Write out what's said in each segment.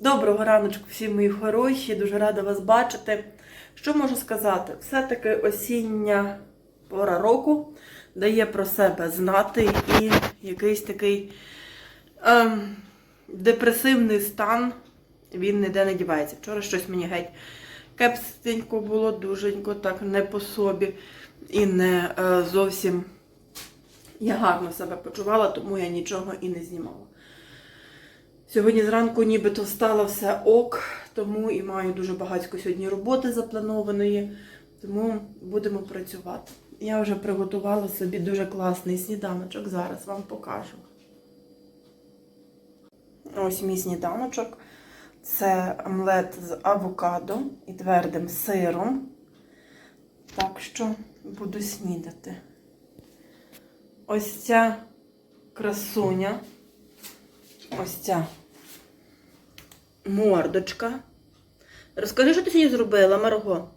Доброго раночку всім мої хороші, дуже рада вас бачити. Що можу сказати? Все-таки осіння пора року дає про себе знати і якийсь такий ем, депресивний стан, він ніде не дівається. Вчора щось мені геть кепстенько було, дуженько, так не по собі і не е, зовсім я гарно себе почувала, тому я нічого і не знімала. Сьогодні зранку нібито встала все ок, тому і маю дуже багатько сьогодні роботи запланованої, тому будемо працювати. Я вже приготувала собі дуже класний сніданочок, зараз вам покажу. Ось мій сніданочок. Це омлет з авокадо і твердим сиром. Так що буду снідати. Ось ця красуня. Ось ця мордочка. Розкажи, що ти сьогодні зробила, Марго?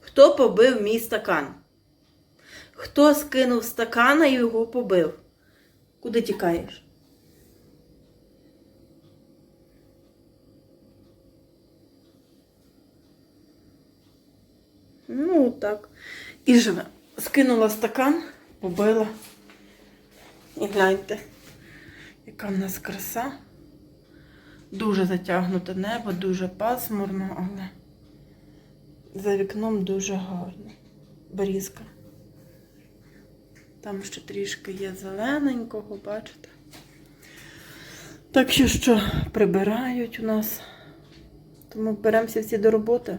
Хто побив мій стакан? Хто скинув стакана і його побив? Куди тікаєш? Ну, так. І живе. Скинула стакан, побила. І гляньте, яка в нас краса. Дуже затягнуте небо, дуже пасмурно, але за вікном дуже гарно. Брізка. Там ще трішки є зелененького, бачите? Так що що прибирають у нас. Тому беремося всі до роботи.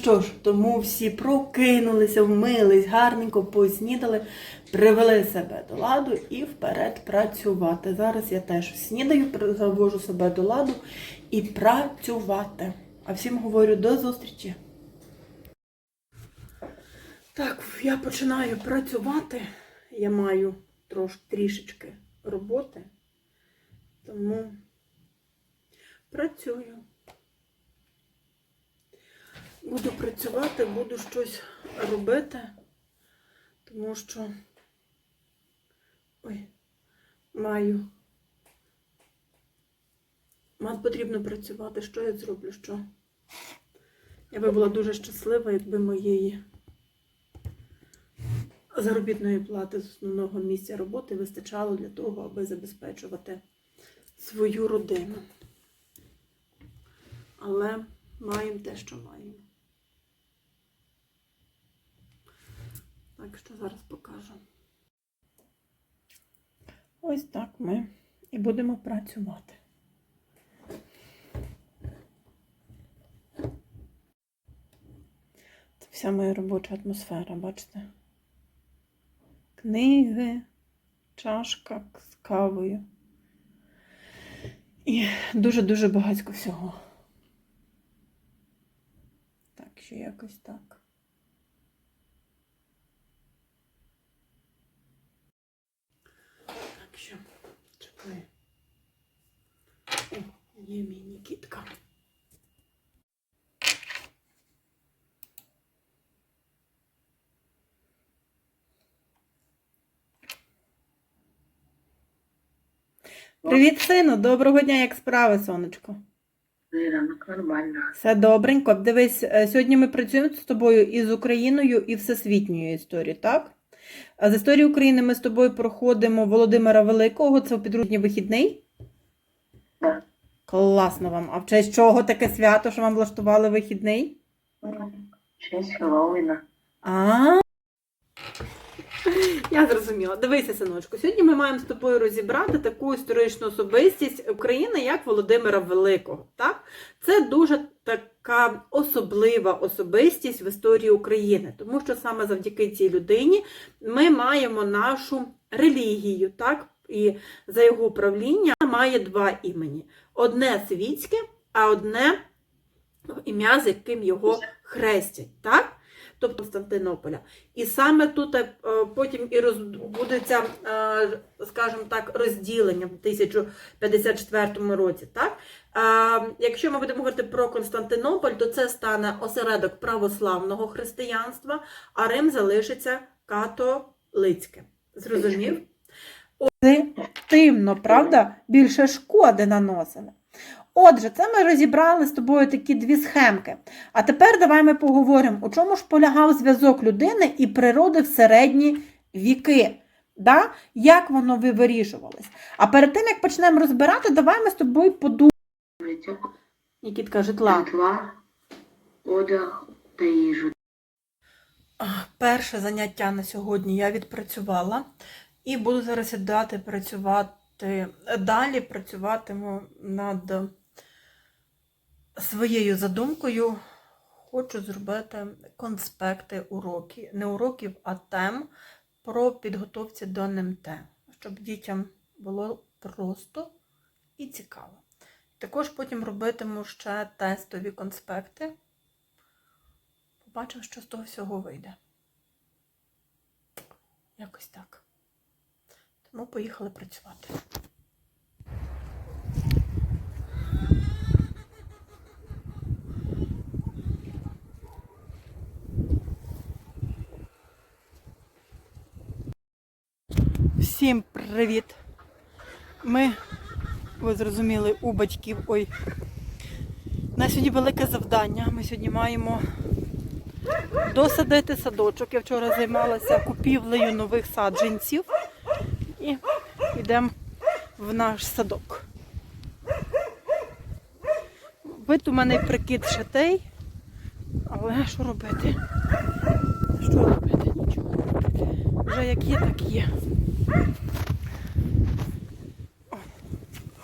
Що ж, тому всі прокинулися, вмились, гарненько поснідали, привели себе до ладу і вперед працювати. Зараз я теж снідаю, завожу себе до ладу і працювати. А всім говорю до зустрічі. Так, я починаю працювати. Я маю трошки трішечки роботи, тому працюю. Буду працювати, буду щось робити, тому що ой, маю. Мат потрібно працювати. Що я зроблю? Що? Я би була дуже щаслива, якби моєї заробітної плати з основного місця роботи вистачало для того, аби забезпечувати свою родину. Але маємо те, що маємо. Так що зараз покажу. Ось так ми і будемо працювати. Це вся моя робоча атмосфера, бачите? Книги, чашка з кавою. І дуже-дуже багатько всього. Так, що якось так. Так що, чекай. О, є мій Нікітка. Привіт, сину! Доброго дня, як справи, сонечко? Ранок нормально. Все добренько. Дивись, е, сьогодні ми працюємо з тобою і з Україною, і всесвітньою історією, так? З історії України ми з тобою проходимо Володимира Великого, це у підручні вихідний. Так. Класно вам. А в честь чого таке свято, що вам влаштували вихідний? Честь Хеллоуіна. А. Я зрозуміла. Дивися, синочку. Сьогодні ми маємо з тобою розібрати таку історичну особистість України, як Володимира Великого. Так? Це дуже така особлива особистість в історії України, тому що саме завдяки цій людині ми маємо нашу релігію, так? І за його правління має два імені: одне світське, а одне ім'я, з яким його хрестять. Так? тобто Константинополя. І саме тут е, потім і розбудеться, е, скажімо так, розділення в 1054 році. Так? Е, Якщо ми будемо говорити про Константинополь, то це стане осередок православного християнства, а Рим залишиться католицьким. Зрозумів? позитивно, правда? Більше шкоди наносили. Отже, це ми розібрали з тобою такі дві схемки. А тепер давай ми поговоримо, у чому ж полягав зв'язок людини і природи в середні віки. Да? Як воно ви- вирішувалось? А перед тим, як почнемо розбирати, давай ми з тобою подумаємо. Життя, Нікітка, житла. житла, одяг та їжу. Перше заняття на сьогодні я відпрацювала і буду зараз сідати працювати. Далі працюватиму над своєю задумкою. Хочу зробити конспекти уроків, не уроків, а тем про підготовці до НМТ, щоб дітям було просто і цікаво. Також потім робитиму ще тестові конспекти. Побачимо, що з того всього вийде. Якось так. Тому поїхали працювати. Всім привіт! Ми, ви зрозуміли, у батьків. Ой. У нас сьогодні велике завдання. Ми сьогодні маємо досадити садочок. Я вчора займалася купівлею нових саджанців і йдемо в наш садок. Вид у мене прикид шатей, але що робити? Що робити? Нічого. Вже як є, так є.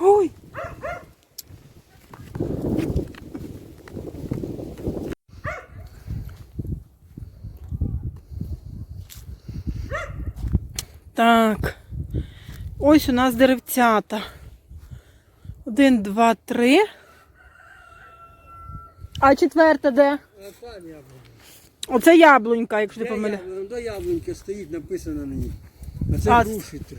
Ой! Так. Ось у нас деревцята. Один, два, три. А четверта де? Там яблуня. Оце яблунька, якщо ти Де помиляєш. яблуня? До яблуньки стоїть, написано на ній. А це А, груші три.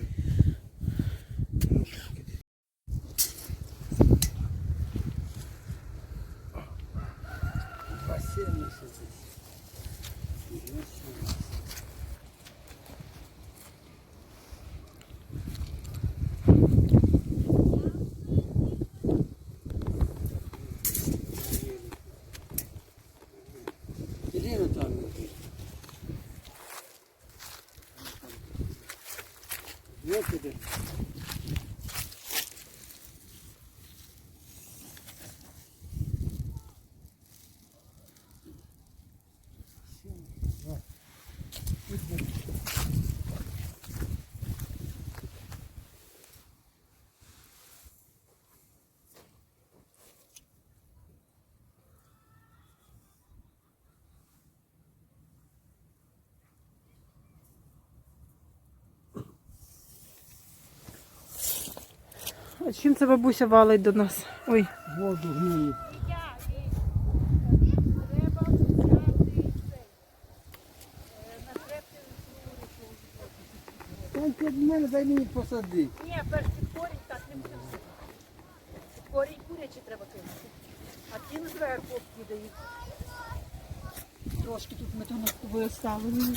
А чим це бабуся валить до нас? Ой. Воду гниє. Та ти в мене дай мені посади. Ні, перший корінь так не буде. Корінь курячий треба кинути. А ті зверху обкидають. Трошки тут ми тобою оставили.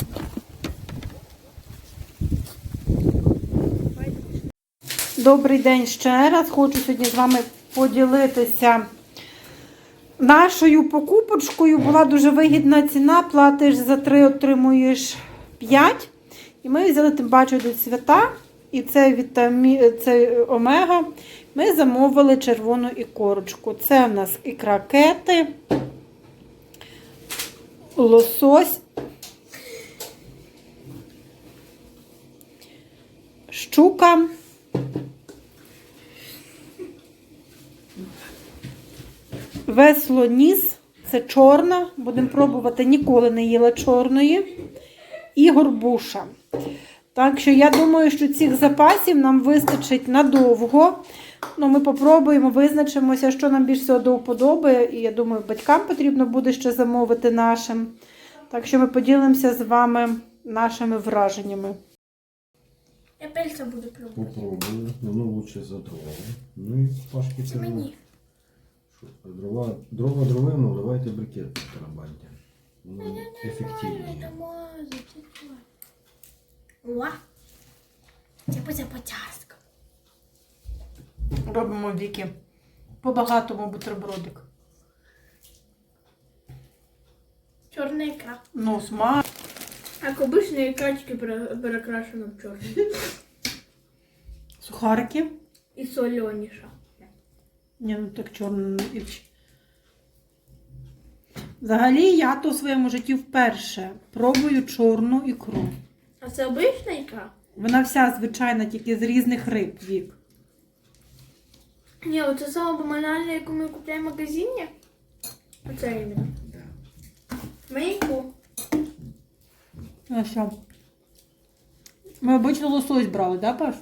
Добрий день ще раз. Хочу сьогодні з вами поділитися нашою покупочкою. Була дуже вигідна ціна, платиш за 3, отримуєш 5. І ми взяли, тим паче, йдуть свята. І це вітамі... це омега. Ми замовили червону ікорочку. Це в нас ікра кети, лосось, щука. Весло ніс це чорна. Будемо пробувати, ніколи не їла чорної. І горбуша. Так що я думаю, що цих запасів нам вистачить надовго. Ну, ми попробуємо, визначимося, що нам більш всього до вподоби. І я думаю, батькам потрібно буде ще замовити нашим. Так що ми поділимося з вами нашими враженнями. Я перша буду пробувати. Попробую, воно лучше за дрова. Ну і пашки Це мені. Що, дрова, дрова дровину, давайте брикет тарабаньте. Воно ефективніше. О, Це буде по-царську. Робимо віки. По-багатому бутербродик. Чорна ікра. Ну, смак. Як обична ікра, тільки пере- перекрашена в чорну. Сухарики. І соленіша. Ні, ну так чорно. і Взагалі, я то в своєму житті вперше пробую чорну ікру. А це обична ікра? Вона вся звичайна, тільки з різних риб вік. Ні, оце саме банальна, яку ми купуємо в магазині. Оце іменно. Мейку. А що? Ми обично лосось брали, да, Паш?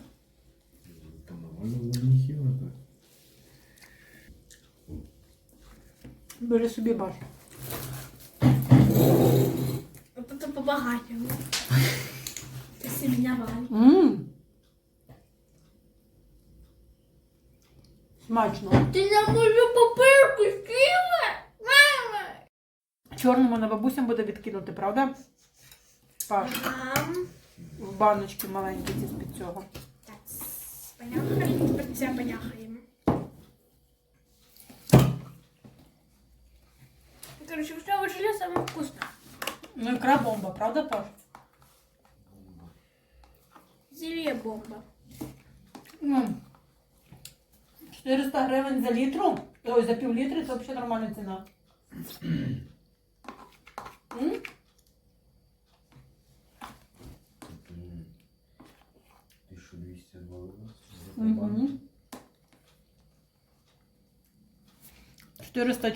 Там нормально не хіба так. Бери собі. От це по-багатому. Це собі наваль. Ммм. Смачно. Ти на мою папирку з'їла? Мама! Чорному на бабусям буде відкинути, правда? Паш, Ам. в баночки маленькі ці з-під цього. Так, поняхаємо. Тепер це поняхаємо. Короче, вишневое желе самое вкусное. Ну, ікра бомба, правда, Паш? Зелье бомба. Ну, 400 гривень за літру. Ой, за пів літри це взагалі нормальна ціна. М? М. 1200 доларів. Мгм. 400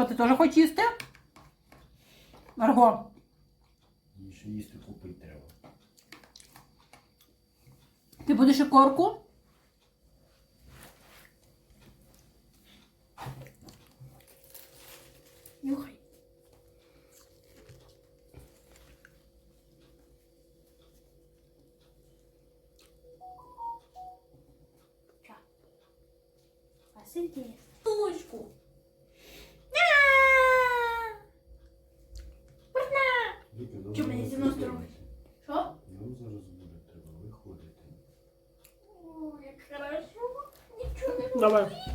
Що, ти теж хочеш їсти? Марго, Їй ще їсти купити треба. ти будеш і корку? Нюхай. Ча. Треба виходити.